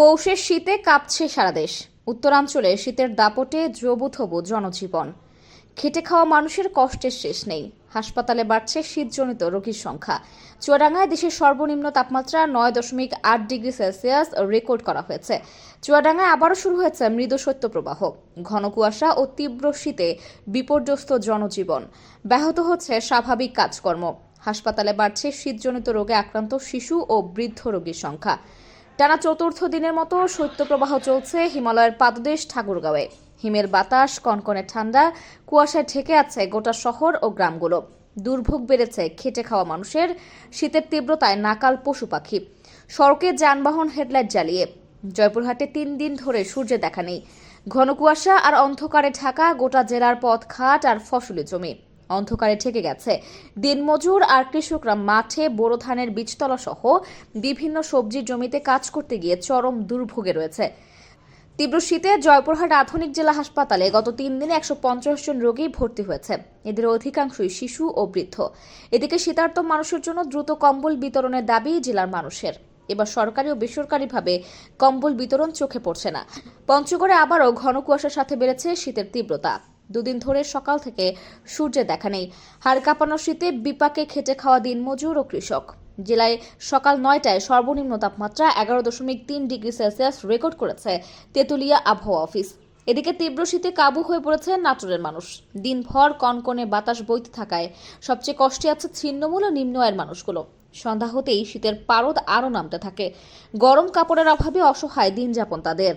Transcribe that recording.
পৌষের শীতে কাঁপছে সারা দেশ। উত্তরাঞ্চলে শীতের দাপটে দ্রবুথবু জনজীবন। খেটে খাওয়া মানুষের কষ্টের শেষ নেই। হাসপাতালে বাড়ছে শীতজনিত রোগীর সংখ্যা। চুয়াডাঙ্গায় দেশের সর্বনিম্ন তাপমাত্রা নয় দশমিক আট ডিগ্রি সেলসিয়াস রেকর্ড করা হয়েছে। চুয়াডাঙ্গায় আবারও শুরু হয়েছে মৃদু শৈত্যপ্রবাহ। ঘন কুয়াশা ও তীব্র শীতে বিপর্যস্ত জনজীবন। ব্যাহত হচ্ছে স্বাভাবিক কাজকর্ম। হাসপাতালে বাড়ছে শীতজনিত রোগে আক্রান্ত শিশু ও বৃদ্ধ রোগীর সংখ্যা। টানা চতুর্থ দিনের মতো শৈত্যপ্রবাহ চলছে হিমালয়ের পাদদেশ ঠাকুরগাঁওয়ে। হিমের বাতাস, কনকনে ঠান্ডা, কুয়াশায় ঢেকে আছে গোটা শহর ও গ্রামগুলো। দুর্ভোগ বেড়েছে খেটে খাওয়া মানুষের, শীতের তীব্রতায় নাকাল পশু পাখি। সড়কে যানবাহন হেডলাইট জ্বালিয়ে। জয়পুরহাটে তিন দিন ধরে সূর্যের দেখা নেই। ঘন কুয়াশা আর অন্ধকারে ঢাকা গোটা জেলার পথঘাট আর ফসলি জমি। অন্ধকারে ঠেকে গেছে। দিনমজুর আর কৃষকরা মাঠে বোরো ধানের বীজতলা সহ বিভিন্ন সবজির জমিতে কাজ করতে গিয়ে চরম দুর্ভোগে রয়েছে। তীব্র শীতে জয়পুরহাট আধুনিক জেলা হাসপাতালে গত তিন দিনে একশো পঞ্চাশ জন রোগী ভর্তি হয়েছে। এদের অধিকাংশই শিশু ও বৃদ্ধ। এদিকে শীতার্ত মানুষের জন্য দ্রুত কম্বল বিতরণের দাবি জেলার মানুষের। এবার সরকারি ও বেসরকারিভাবে কম্বল বিতরণ চোখে পড়ছে না। পঞ্চগড়ে আবারও ঘন কুয়াশার সাথে বেড়েছে শীতের তীব্রতা। দুদিন ধরে সকাল থেকে সূর্যের দেখা নেই। হাড় কাঁপানো শীতে বিপাকে খেটে খাওয়া দিনমজুর ও কৃষক। জেলায় সকাল নয়টায় সর্বনিম্ন তাপমাত্রা এগারো দশমিক তিন ডিগ্রি সেলসিয়াস রেকর্ড করেছে তেঁতুলিয়া আবহাওয়া অফিস। এদিকে তীব্র শীতে কাবু হয়ে পড়েছে নাটোরের মানুষ। দিনভর কনকনে বাতাস বইতে থাকায় সবচেয়ে কষ্টে আছে ছিন্নমূল ও নিম্ন আয়ের মানুষগুলো। সন্ধ্যা হতেই শীতের পারদ আরও নামতে থাকে। গরম কাপড়ের অভাবে অসহায় দিন যাপন তাদের।